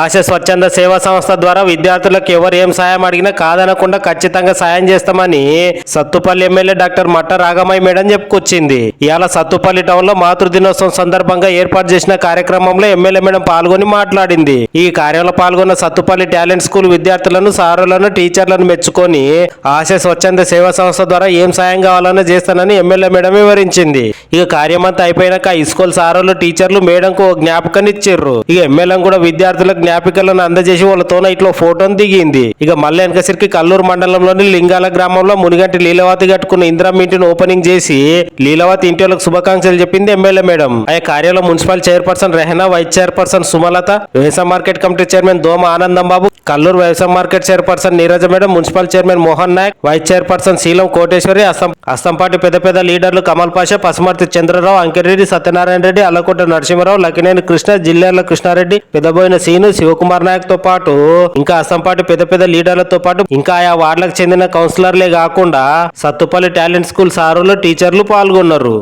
ఆశ స్వచ్ఛంద సేవా సంస్థ ద్వారా విద్యార్థులకు ఎవరు ఏం సాయం అడిగినా కాదనకుండా ఖచ్చితంగా సాయం చేస్తామని సత్తుపల్లి ఎమ్మెల్యే డాక్టర్ మట్ట రాగమయ్య మేడం చెప్పుకొచ్చింది. ఇవాళ సత్తుపల్లి టౌన్లో మాతృ దినోత్సవం సందర్భంగా ఏర్పాటు చేసిన కార్యక్రమంలో ఎమ్మెల్యే మేడం పాల్గొని మాట్లాడింది. ఈ కార్యంలో పాల్గొన్న సత్తుపల్లి టాలెంట్ స్కూల్ విద్యార్థులను సారులను టీచర్లను మెచ్చుకొని ఆశ స్వచ్ఛంద సేవా సంస్థ ద్వారా ఏం సాయం కావాలన్నా చేస్తానని ఎమ్మెల్యే మేడం వివరించింది. ఇక కార్యమంతా అయిపోయినాక ఈ స్కూల్ సారులు టీచర్లు మేడంకు ఓ జ్ఞాపకాన్ని ఇచ్చిర్రు ఇక ఎమ్మెల్యే కూడా విద్యార్థులకు జ్ఞాపికలను అందజేసి వాళ్ళతోన ఇట్లా ఫోటోను దిగింది. ఇక మళ్ళీ వెనకసరికి కల్లూరు మండలంలోని లింగాల గ్రామంలో మునిగంటి లీలవతి కట్టుకున్న ఇందిరా ఇంటిని ఓపెనింగ్ చేసి లీలవతి ఇంటి వాళ్ళకి శుభాకాంక్షలు చెప్పింది ఎమ్మెల్యే మేడం. ఆ కార్యాలయం municipal chairperson Rehana vice chairperson Sumalatha వ్యవసాయ market committee chairman Doma Anandam Babu Kalluru వ్యవసాయ market chairperson Neeraja madam municipal chairman Mohan Nayak vice chairperson Seelam Koteswari Assam అస్తంపాటి పెద్ద పెద్ద లీడర్లు కమల్ పాషా పసుమర్తి చంద్రరావు అంకిరెడ్డి సత్యనారాయణ రెడ్డి అల్లకోట నరసింహరావు లక్కినేని కృష్ణ జిల్లాల కృష్ణారెడ్డి పెద్దబోయిన సీను శివకుమార్ నాయక్తో పాటు ఇంకా అస్తంపాటి పెద్ద పెద్ద లీడర్లతో పాటు ఇంకా ఆయా వార్డులకు చెందిన కౌన్సిలర్లే కాకుండా సత్తుపల్లి టాలెంట్ స్కూల్ సారులు టీచర్లు పాల్గొన్నారు.